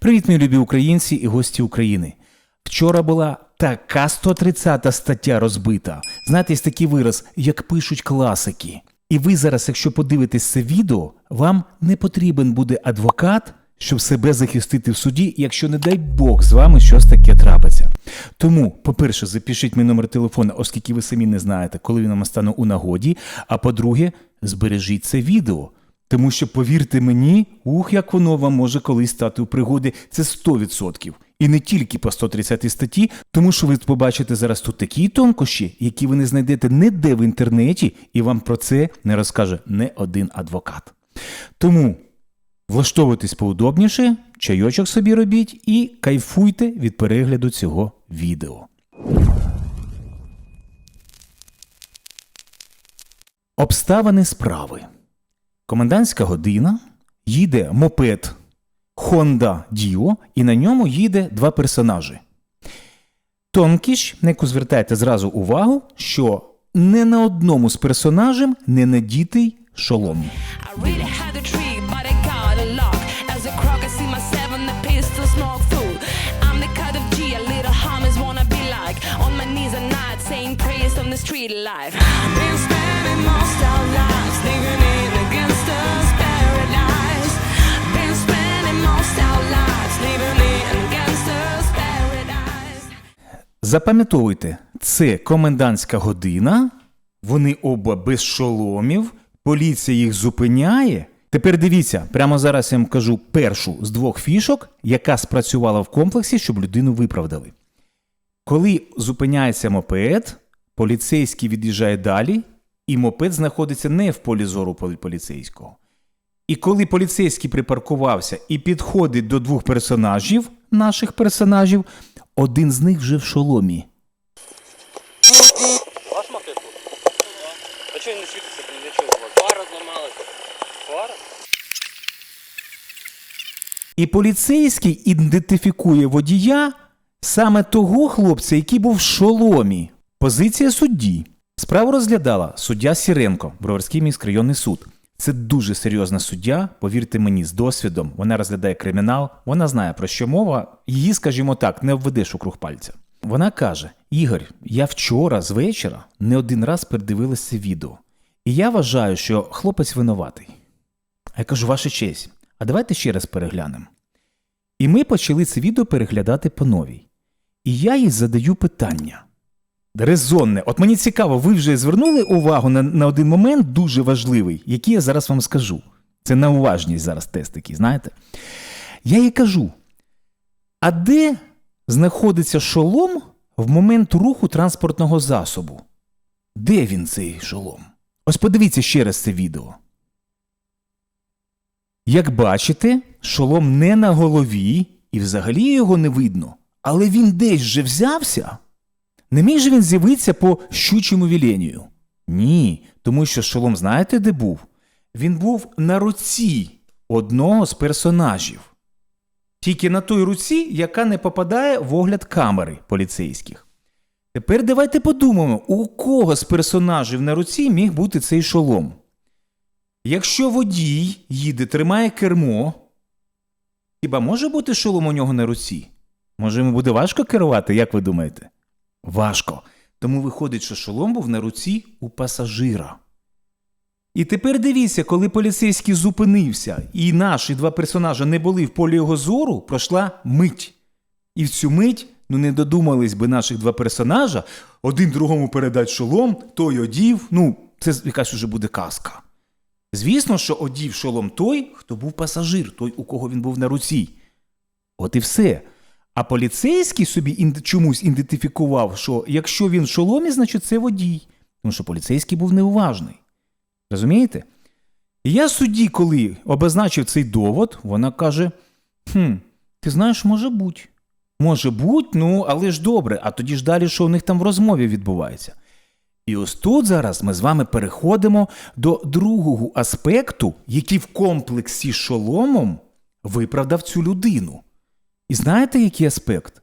Привіт, мої любі українці і гості України. Вчора була така 130 стаття розбита. Знаєте, є такий вираз, як пишуть класики. І ви зараз, якщо подивитесь це відео, вам не потрібен буде адвокат, щоб себе захистити в суді, якщо, не дай Бог, з вами щось таке трапиться. Тому, по-перше, запишіть мій номер телефона, оскільки ви самі не знаєте, коли він вам стане у нагоді. А по-друге, збережіть це відео. Тому що, повірте мені, ух, як воно вам може колись стати у пригоді, це 100%. І не тільки по 130 статті, тому що ви побачите зараз тут такі тонкощі, які ви не знайдете ніде в інтернеті, і вам про це не розкаже не один адвокат. Тому влаштовуйтесь поудобніше, чайочок собі робіть і кайфуйте від перегляду цього відео. Обставини справи. Комендантська година, їде мопед Honda Dio, і на ньому їде два персонажі. Тонкіш, на яку звертайте зразу увагу, що не на одному з персонажів не надітий шолом. Of street alive. Been spending most our lives Запам'ятовуйте, це комендантська година, вони оба без шоломів, поліція їх зупиняє. Тепер дивіться, прямо зараз я вам кажу першу з двох фішок, яка спрацювала в комплексі, щоб людину виправдали. Коли зупиняється мопед, поліцейський від'їжджає далі, і мопед знаходиться не в полі зору поліцейського. І коли поліцейський припаркувався і підходить до двох персонажів, наших персонажів, один з них вже в шоломі. Ваш мотив тут? А чого він не світиться? Для чого? Фара зламалася. Фара? І поліцейський ідентифікує водія саме того хлопця, який був в шоломі. Позиція судді. Справу розглядала суддя Сіренко, Броварський міськрайонний суд. Це дуже серйозна суддя, повірте мені, з досвідом. Вона розглядає кримінал, вона знає про що мова. Її, скажімо так, не обведеш у круг пальця. Вона каже: Ігор, я вчора з вечора не один раз передивилася відео. І я вважаю, що хлопець винуватий. А я кажу, ваша честь, а давайте ще раз переглянемо. І ми почали це відео переглядати по новій. І я їй задаю питання. Резонне. От мені цікаво, ви вже звернули увагу на, на один момент дуже важливий, який я зараз вам скажу. Це на уважність зараз тест такий, знаєте? Я їй кажу: а де знаходиться шолом в момент руху транспортного засобу? Де він цей шолом? Ось подивіться ще раз це відео. Як бачите, шолом не на голові, і взагалі його не видно, але він десь же взявся. Не міг же він з'явитися по щучому віленню? Ні, тому що шолом знаєте, де був? Він був на руці одного з персонажів. Тільки на той руці, яка не попадає в огляд камери поліцейських. Тепер давайте подумаємо, у кого з персонажів на руці міг бути цей шолом. Якщо водій їде, тримає кермо, хіба може бути шолом у нього на руці? Може йому буде важко керувати, як ви думаєте? Важко. Тому виходить, що шолом був на руці у пасажира. І тепер дивіться, коли поліцейський зупинився, і наші два персонажі не були в полі його зору, пройшла мить. І в цю мить ну не додумались би наших два персонажа один другому передати шолом, той одів. Ну, це якась уже буде казка. Звісно, що одів шолом той, хто був пасажир, той, у кого він був на руці. От і все. А поліцейський собі ін- чомусь ідентифікував, що якщо він в шоломі, значить це водій. Тому що поліцейський був неуважний. Розумієте? І я судді, коли обозначив цей довод, вона каже: хм, ти знаєш, може бути. Може бути, ну, але ж добре, а тоді ж далі, що у них там в розмові відбувається. І ось тут зараз ми з вами переходимо до другого аспекту, який в комплексі з шоломом виправдав цю людину. І знаєте, який аспект?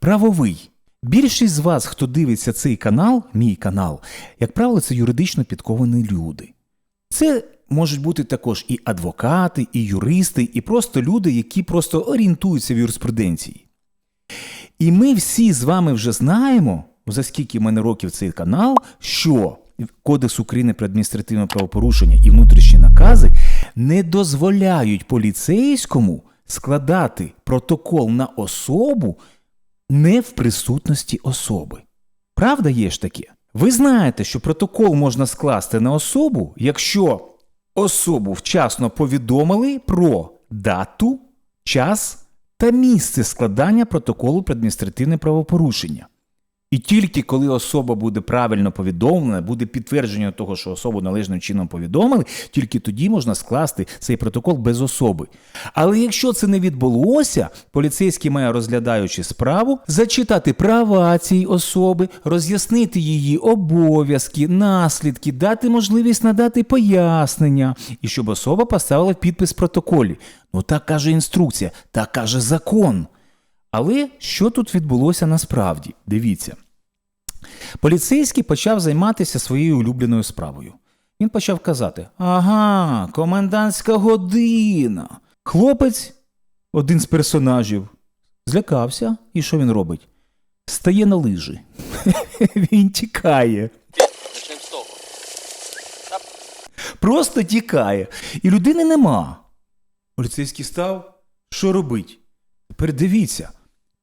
Правовий. Більшість з вас, хто дивиться цей канал, мій канал, як правило, це юридично підковані люди. Це можуть бути також і адвокати, і юристи, і просто люди, які просто орієнтуються в юриспруденції. І ми всі з вами вже знаємо, за скільки в мене років цей канал, що Кодекс України про адміністративне правопорушення і внутрішні накази не дозволяють поліцейському складати протокол на особу не в присутності особи. Правда є ж таке? Ви знаєте, що протокол можна скласти на особу, якщо особу вчасно повідомили про дату, час та місце складання протоколу про адміністративне правопорушення. І тільки коли особа буде правильно повідомлена, буде підтвердження того, що особу належним чином повідомили, тільки тоді можна скласти цей протокол без особи. Але якщо це не відбулося, поліцейський має, розглядаючи справу, зачитати права цієї особи, роз'яснити її обов'язки, наслідки, дати можливість надати пояснення, і щоб особа поставила підпис в протоколі. Ну так каже інструкція, так каже закон. Але що тут відбулося насправді? Дивіться. Поліцейський почав займатися своєю улюбленою справою. Він почав казати: Ага, комендантська година. Хлопець, один з персонажів, злякався, і що він робить? Стає на лижі. Він тікає. Просто тікає. І людини нема. Поліцейський став. Що робить? Тепер дивіться.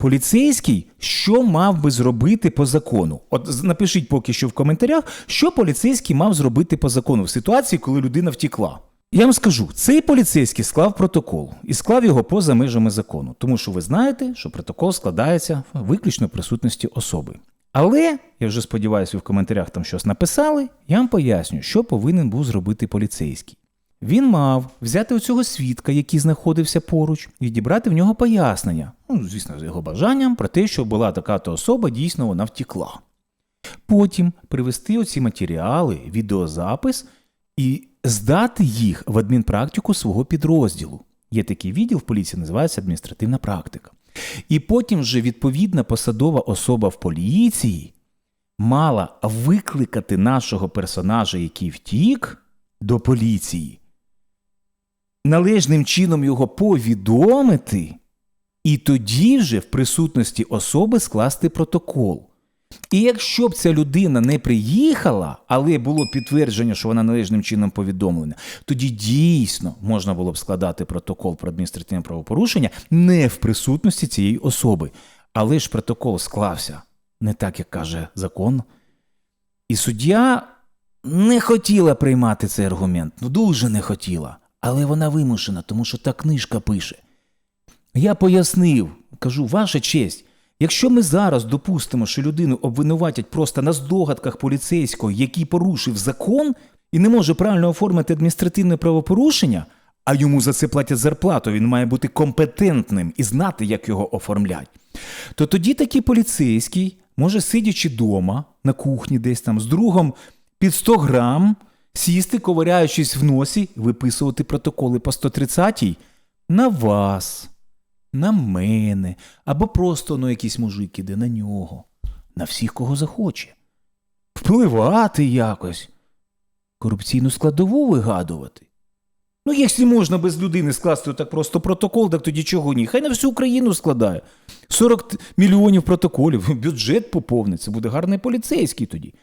Поліцейський, що мав би зробити по закону? От напишіть поки що в коментарях, що поліцейський мав зробити по закону в ситуації, коли людина втікла. Я вам скажу, цей поліцейський склав протокол і склав його поза межами закону, тому що ви знаєте, що протокол складається виключно в присутності особи. Але я вже сподіваюся, ви в коментарях там щось написали. Я вам поясню, що повинен був зробити поліцейський. Він мав взяти оцього свідка, який знаходився поруч, і відібрати в нього пояснення. Ну, звісно, з його бажанням про те, що була така то особа, дійсно вона втікла. Потім привести оці матеріали, відеозапис і здати їх в адмінпрактику свого підрозділу. Є такий відділ в поліції, називається адміністративна практика. І потім вже відповідна посадова особа в поліції мала викликати нашого персонажа, який втік, до поліції, належним чином його повідомити, і тоді вже в присутності особи скласти протокол. І якщо б ця людина не приїхала, але було підтвердження, що вона належним чином повідомлена, тоді дійсно можна було б складати протокол про адміністративне правопорушення не в присутності цієї особи. Але ж протокол склався не так, як каже закон. І суддя не хотіла приймати цей аргумент, ну дуже не хотіла. Але вона вимушена, тому що та книжка пише. Я пояснив, кажу, ваша честь, якщо ми зараз допустимо, що людину обвинуватять просто на здогадках поліцейського, який порушив закон і не може правильно оформити адміністративне правопорушення, а йому за це платять зарплату, він має бути компетентним і знати, як його оформлять, то тоді такий поліцейський може, сидячи вдома на кухні, десь там з другом під 100 грам, сісти, ковиряючись в носі, виписувати протоколи по 130-й на вас, на мене, або просто ну, якийсь мужик іде на нього, на всіх, кого захоче. Впливати якось, корупційну складову вигадувати. Ну, якщо можна без людини скласти так просто протокол, так тоді чого ні? Хай на всю Україну складає. 40 мільйонів протоколів, бюджет поповниться, буде гарний поліцейський тоді.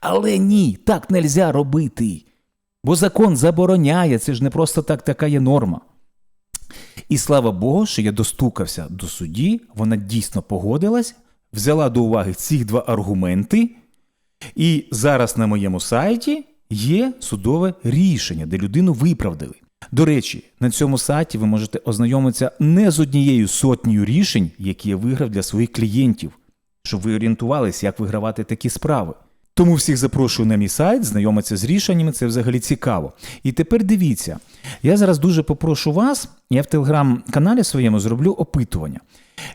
Але ні, так нельзя робити. Бо закон забороняє, це ж не просто так така є норма. І слава Богу, що я достукався до судді, вона дійсно погодилась, взяла до уваги ці два аргументи, і зараз на моєму сайті є судове рішення, де людину виправдали. До речі, на цьому сайті ви можете ознайомитися не з однією сотнею рішень, які я виграв для своїх клієнтів, щоб ви орієнтувалися, як вигравати такі справи. Тому всіх запрошую на мій сайт, знайомитися з рішеннями, це взагалі цікаво. І тепер дивіться, я зараз дуже попрошу вас, я в телеграм-каналі своєму зроблю опитування.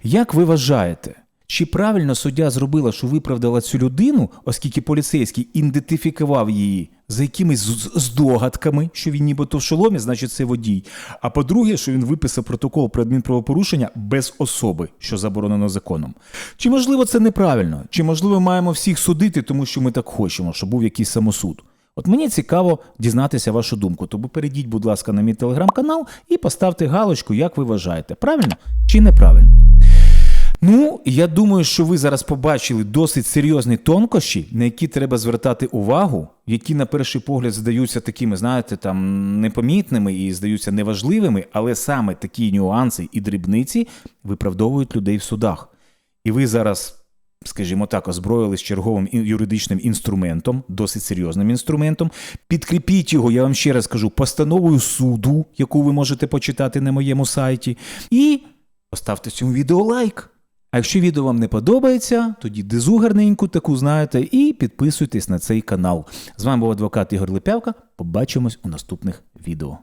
Як ви вважаєте, чи правильно суддя зробила, що виправдала цю людину, оскільки поліцейський ідентифікував її за якимись здогадками, що він нібито в шоломі, значить це водій. А по-друге, що він виписав протокол про адмінправопорушення без особи, що заборонено законом. Чи можливо це неправильно? Чи можливо маємо всіх судити, тому що ми так хочемо, щоб був якийсь самосуд? От мені цікаво дізнатися вашу думку. Тому перейдіть, будь ласка, на мій телеграм-канал і поставте галочку, як ви вважаєте, правильно чи неправильно. Я думаю, що ви зараз побачили досить серйозні тонкощі, на які треба звертати увагу, які на перший погляд здаються такими, знаєте, там непомітними і здаються неважливими, але саме такі нюанси і дрібниці виправдовують людей в судах. І ви зараз, скажімо так, озброїлись черговим юридичним інструментом, досить серйозним інструментом. Підкріпіть його, я вам ще раз кажу, постановою суду, яку ви можете почитати на моєму сайті, і поставте цьому відео лайк. А якщо відео вам не подобається, тоді дизу гарненьку таку знаєте і підписуйтесь на цей канал. З вами був адвокат Ігор Липявка. Побачимось у наступних відео.